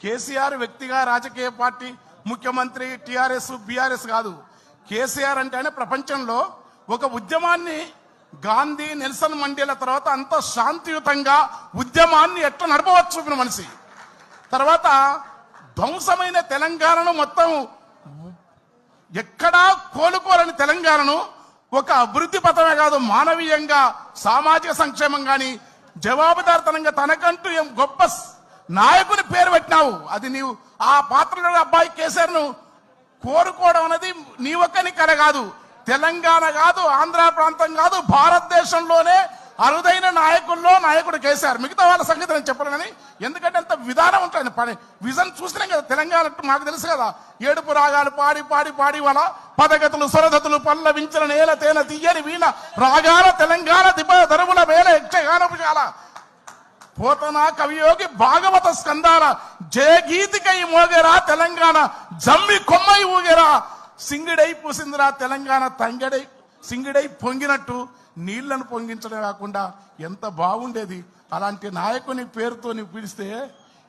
కేసీఆర్ వ్యక్తిగా రాజకీయ పార్టీ ముఖ్యమంత్రి టిఆర్ఎస్ బీఆర్ఎస్ కాదు. కేసీఆర్ అంటేనే ప్రపంచంలో ఒక ఉద్యమాన్ని గాంధీ నెల్సన్ మండేల తర్వాత అంత శాంతియుతంగా ఉద్యమాన్ని ఎట్లా నడపవచ్చు చూపిన మనిషి? తర్వాత ధ్వంసమైన తెలంగాణను మొత్తం ఎక్కడా కోలుకోలేని తెలంగాణను ఒక అభివృద్ధి పథమే కాదు మానవీయంగా సామాజిక సంక్షేమం కానీ జవాబుదారితనంగా తనకంటూ ఏం గొప్ప స్- నాయకుని పేరు పెట్టినావు. అది నీవు ఆ పాత్రలో అబ్బాయి కేసీఆర్ను కోరుకోవడం అనేది నీ ఒక్కని కల కాదు. తెలంగాణ కాదు ఆంధ్ర ప్రాంతం కాదు భారతదేశంలోనే అరుదైన నాయకుల్లో నాయకుడు కేసీఆర్. మిగతా వాళ్ళ సంగతి నేను చెప్పను కానీ ఎందుకంటే అంత విధానం ఉంటుంది. పని. విజన్ చూసినాం కదా తెలంగాణ మాకు తెలుసు కదా. ఏడుపు రాగాలు పాడి పాడి పాడి వాళ్ళ పదగతులు స్వరగతులు పల్లవించిన నేల తేన తీయని వీణ రాగాల తెలంగాణ దిప దరువుల వేల యక్షగానపుశాల పోతన కవియోగి భాగవత స్కందాల జయగీతికై మోగెరా తెలంగాణ జమ్మి కొమ్మై ఊగెరా. సింగిడై పూసిందిరా తెలంగాణ తంగడై. సింగిడై పొంగినట్టు నీళ్ళను పొంగించడం కాకుండా ఎంత బాగుండేది. అలాంటి నాయకుని పేరుతో పిలిస్తే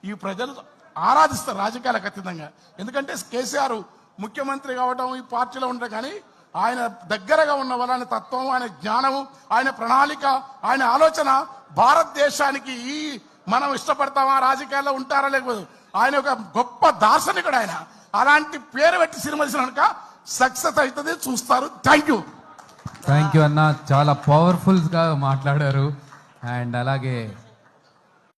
ఈ ప్రజలు ఆరాధిస్తారు రాజకీయాలకు అతీతంగా. ఎందుకంటే కేసీఆర్ ముఖ్యమంత్రి కావడం ఈ పార్టీలో ఉండడం కానీ ఆయన దగ్గరగా ఉన్న వాళ్ళని తత్వం ఆయన జ్ఞానం ఆయన ప్రణాళిక ఆయన ఆలోచన భారతదేశానికి ఈ మనం ఇష్టపడతామా రాజకీయాల్లో ఉంటారా లేకపోతే ఆయన ఒక గొప్ప దార్శనికుడు ఆయన. అలాంటి పేరు పెట్టి సినిమా కనుక సక్సెస్ అవుతుంది చూస్తారు. Thank you. థ్యాంక్ యూ అన్న చాలా పవర్ఫుల్గా మాట్లాడారు. అండ్ అలాగే